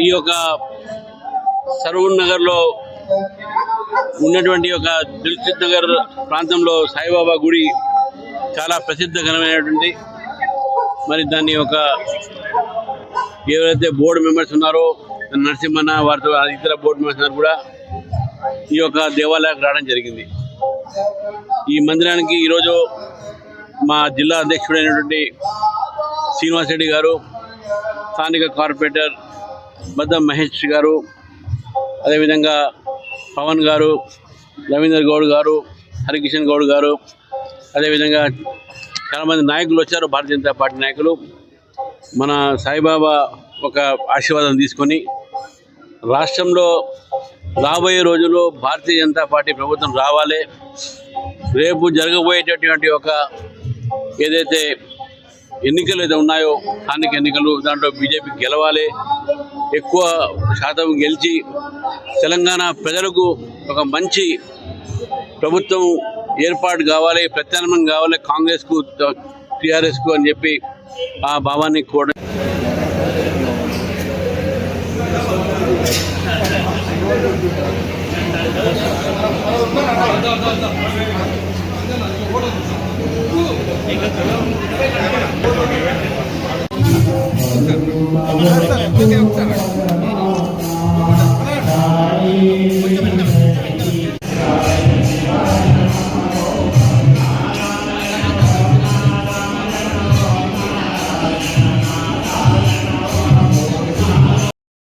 ఈ యొక్క సరూర్ నగర్లో ఉన్నటువంటి ఒక దిల్చిత్ నగర్ ప్రాంతంలో సాయిబాబా గుడి చాలా ప్రసిద్ధకరమైనటువంటి మరి దాన్ని ఒక ఎవరైతే బోర్డు మెంబర్స్ ఉన్నారో నరసింహన్న వారితో ఇతర బోర్డు మెంబర్స్ ఉన్నారు కూడా ఈ యొక్క దేవాలయానికి రావడం జరిగింది. ఈ మందిరానికి ఈరోజు మా జిల్లా అధ్యక్షుడైనటువంటి శ్రీనివాస్ రెడ్డి గారు స్థానిక కార్పొరేటర్ బద్దం మహేష్ గారు అదేవిధంగా పవన్ గారు రవీందర్ గౌడ్ గారు హరికిషన్ గౌడ్ గారు అదేవిధంగా చాలామంది నాయకులు వచ్చారు భారతీయ జనతా పార్టీ నాయకులు. మన సాయిబాబా ఒక ఆశీర్వాదం తీసుకొని రాష్ట్రంలో రాబోయే రోజుల్లో భారతీయ జనతా పార్టీ ప్రభుత్వం రావాలి. రేపు జరగబోయేటటువంటి ఒక ఏదైతే ఎన్నికలు అయితే ఉన్నాయో స్థానిక ఎన్నికలు దాంట్లో బీజేపీ గెలవాలి. ఎక్కువ శాతం గెలిచి తెలంగాణ ప్రజలకు ఒక మంచి ప్రభుత్వం ఏర్పాటు కావాలి ప్రత్యామ్నాయం కావాలి కాంగ్రెస్కు టీఆర్ఎస్కు అని చెప్పి ఆ భావాన్ని కూడా ったら、